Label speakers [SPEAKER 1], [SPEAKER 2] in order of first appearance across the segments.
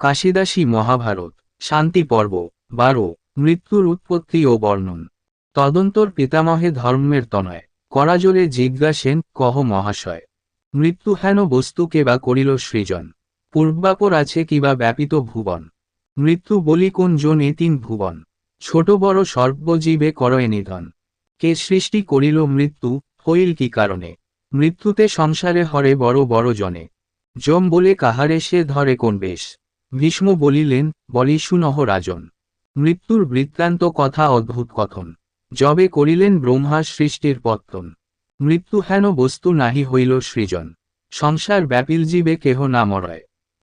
[SPEAKER 1] কাশিদাসী মহাভারত, শান্তি পর্ব, বারো, মৃত্যুর উৎপত্তি ও বর্ণন। তদন্তর পিতামহে ধর্মের তনয়, করাজোরে জিজ্ঞাসেন, কহ মহাশয়, মৃত্যু হেন বস্তুকে বা করিল সৃজন? পূর্বাপর আছে কিবা ব্যাপিত ভুবন? মৃত্যু বলি কোন জনে তিন ভুবন? ছোট বড় সর্বজীবে করয়ে নিধন। কে সৃষ্টি করিল মৃত্যু, হইল কি কারণে? মৃত্যুতে সংসারে হরে বড় বড় জনে। যম বলে কাহারে সে ধরে কোন বেশ? ভীষ্ম বলিলেন, বলি সুনহ রাজন। মৃত্যুর বৃত্তান্ত কথা অদ্ভুত কথন। যবে করিলেন ব্রহ্মা সৃষ্টির পত্তন। মৃত্যু হেন বস্তু নাহি হইল সৃজন। সংসার ব্যাপিল জীবে কেহ না মরয়।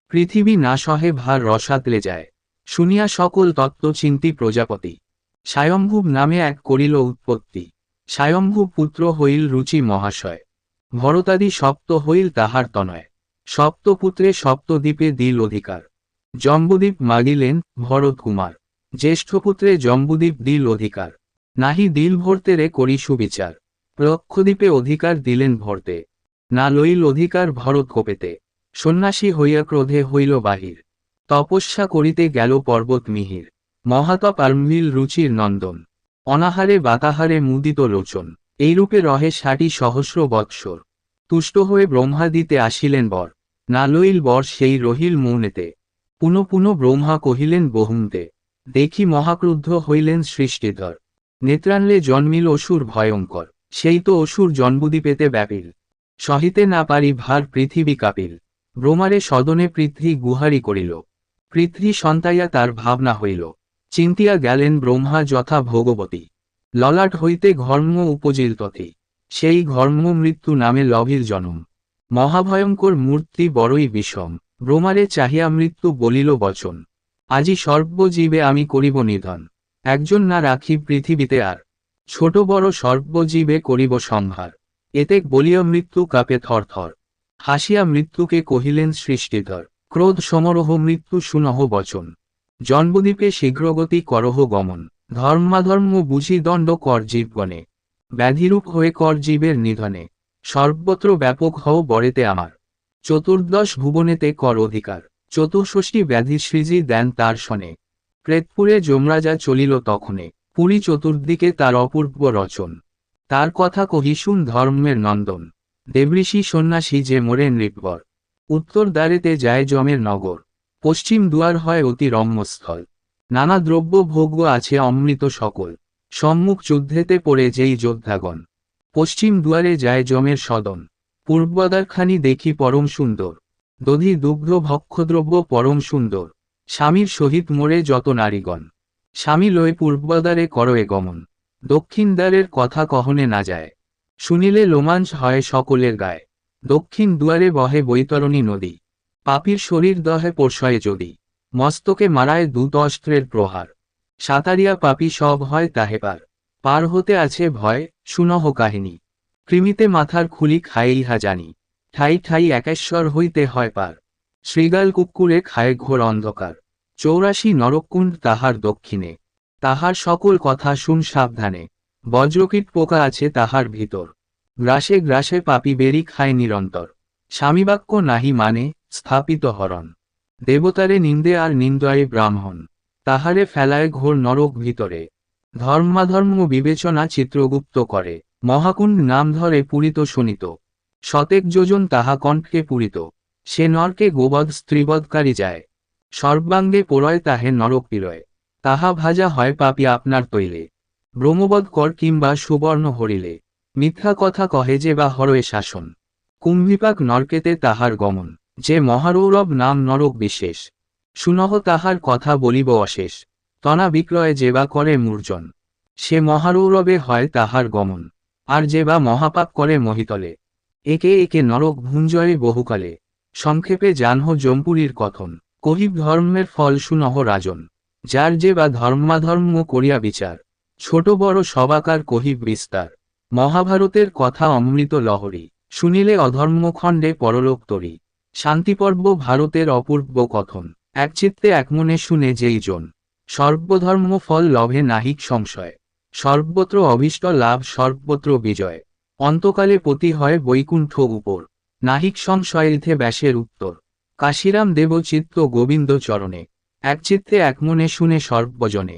[SPEAKER 1] পৃথিবী না সহে ভার রসাতলে যায়। শুনিয়া সকল তত্ত্ব চিন্তি প্রজাপতি। স্বয়ম্ভুব নামে এক করিল উৎপত্তি। স্বয়ম্ভু পুত্র হইল রুচি মহাশয়। ভরতাদি সপ্ত হইল তাহার তনয়। সপ্তপুত্রে সপ্তদ্বীপে দিল অধিকার। জম্বুদ্বীপ মাগিলেন ভরত কুমার জ্যেষ্ঠপুত্রে জম্বুদ্বীপ দিল অধিকার। নাহি দিল ভরতে রে করি সুবিচার। লক্ষদ্বীপে অধিকার দিলেন ভর্তে। না লইল অধিকার ভরত কোপেতে। সন্ন্যাসী হইয়া ক্রোধে হইল বাহির। তপস্যা করিতে গেল পর্বত মিহির। মহাতপ আর্মিল রুচির নন্দন। অনাহারে বাতাহারে মুদিত লোচন। এইরূপে রহে ষাটি সহস্র বৎসর। তুষ্ট হয়ে ব্রহ্মাদিতে আসিলেন বর। না লইল বর সেই রহিল মৌনেতে। পুনঃ পুনঃ ব্রহ্মা কহিলেন, বহুমতে, দেখি মহাক্রুদ্ধ হইলেন সৃষ্টিধর। নেত্রানলে জন্মিল অসুর ভয়ঙ্কর, সেই তো অসুর জন্মদ্বীপেতে ব্যাপিল। সহিতে না পারি ভার পৃথিবী কাপিল। ব্রহ্মারে সদনে পৃথ্বী গুহারি করিল। পৃথ্বী সন্তাইয়া তার ভাবনা হইল। চিন্তিয়া গেলেন ব্রহ্মা যথা ভোগবতী। ললাট হইতে ঘর্ম উপজিল তথি। সেই ঘর্ম মৃত্যু নামে লভিল জনম। মহাভয়ঙ্কর মূর্তি বড়ই বিষম। ব্রহ্মারে চাহিয়া মৃত্যু বলিল, বচন, আজি সর্বজীবে আমি করিব নিধন। একজন না রাখি পৃথিবীতে আর। ছোট বড় সর্বজীবে করিব সংহার। এতেক বলিয়া মৃত্যু কাপে থরথর। হাসিয়া মৃত্যুকে কহিলেন, সৃষ্টিধর, ক্রোধ সমরহ মৃত্যু সুনহ বচন, জন্মদ্বীপে শীঘ্রগতি করহ গমন। ধর্মাধর্ম বুঝি দণ্ড কর জীবগণে। ব্যাধিরূপ হয়ে কর জীবের নিধনে। সর্বত্র ব্যাপক হও বরেতে আমার। চতুর্দশ ভুবনেতে কর অধিকার। চতুষষ্ঠী ব্যাধি সৃজি দেন তার শনে প্রেতপুরে যমরাজা চলিল তখনে। পুরী চতুর্দিকে তার অপূর্ব রচন। তার কথা কহিশুন ধর্মের নন্দন। দেবঋষি সন্ন্যাসী যে মোরে নৃপবর। উত্তর দ্বারেতে যায় জমের নগর। পশ্চিম দুয়ার হয় অতি রম্যস্থল। নানা দ্রব্য ভোগ্য আছে অমৃত সকল। সম্মুখ যুদ্ধেতে পড়ে যেই যোদ্ধাগণ। পশ্চিম দুয়ারে যায় জমের সদন। পূর্বদ্বারখানি দেখি পরম সুন্দর। দধি দুগ্ধ ভক্ষদ্রব্য পরম সুন্দর। স্বামীর সহিত মোরে যত নারীগণ। স্বামী লয়ে পূর্বদ্বারে করয়ে গমন। দক্ষিণ দ্বারের কথা কহনে না যায়। শুনিলে লোমাঞ্চ হয় সকলের গায়ে। দক্ষিণ দুয়ারে বহে বৈতরণী নদী। পাপীর শরীর দহে পোষয়ে যদি। মস্তকে মারায় দূত অস্ত্রের প্রহার। সাতারিয়া পাপি সব হয় তাহে পার। পার হতে আছে ভয়, সুনহ কাহিনী। কৃমিতে মাথার খুলি খাই ইহা জানি। ঠাই ঠাই একেশ্বর হইতে হয় পার। শ্রীগাল কুকুরে খায় ঘোর অন্ধকার। চৌরাশি নরকুণ্ড তাহার দক্ষিণে। তাহার সকল কথা শুন সাবধানে। বজ্রকীট পোকা আছে তাহার ভিতর। গ্রাসে গ্রাসে পাপি বেরি খায় নিরন্তর। স্বামীবাক্য নাহি মানে স্থাপিত হরণ। দেবতারে নিন্দে আর নিন্দয়ে ব্রাহ্মণ। তাহারে ফেলায় ঘোর নরক ভিতরে। ধর্মাধর্ম বিবেচনা চিত্রগুপ্ত করে। মহাকুণ্ড নাম ধরে পুরিত শোনিত। শতেক যোজন তাহা কণ্ঠকে পুরিত। সে নরকে গোবধ স্ত্রীবধকারী যায়। সর্বাঙ্গে পোড়য় তাহে নরক পিরয় তাহা ভাজা হয় পাপি আপনার তৈলে। ব্রহ্মবধ কর কিংবা সুবর্ণ হরিলে। মিথ্যা কথা কহে যে বা হরয়ে শাসন। কুম্ভিপাক নরকেতে তাহার গমন। যে মহারৌরব নাম নরক বিশেষ। সুনহ তাহার কথা বলিব অশেষ। তনা বিক্রয়ে যে বা করে মূর্জন। সে মহারৌরবে হয় তাহার গমন। আর যে বা মহাপাপ করে মহিতলে। একে একে নরক ভুঞ্জয়ে বহুকালে। সংক্ষেপে জানহ জম্পুরীর কথন। কহিব ধর্মের ফল সুনহ রাজন। যার যে বা ধর্মাধর্ম করিয়া বিচার। ছোট বড় সবাকার কহিব বিস্তার। মহাভারতের কথা অমৃত লহরী। শুনিলে অধর্মখণ্ডে পরলোক তরী। শান্তিপর্ব ভারতের অপূর্ব কথন। একচিত্তে একমনে শুনে যেই জন। সর্বধর্ম ফল লভে নাহিক সংশয়। সর্বত্র অভীষ্ট লাভ, সর্বত্র বিজয়। অন্তকালে পতি হয় বৈকুণ্ঠ উপর। নাহিক সংশয়েথে ব্যাসের উত্তর। কাশিরাম দেব চিত্ত গোবিন্দ চরণে একচিত্তে একমনে শুনে সর্বজনে।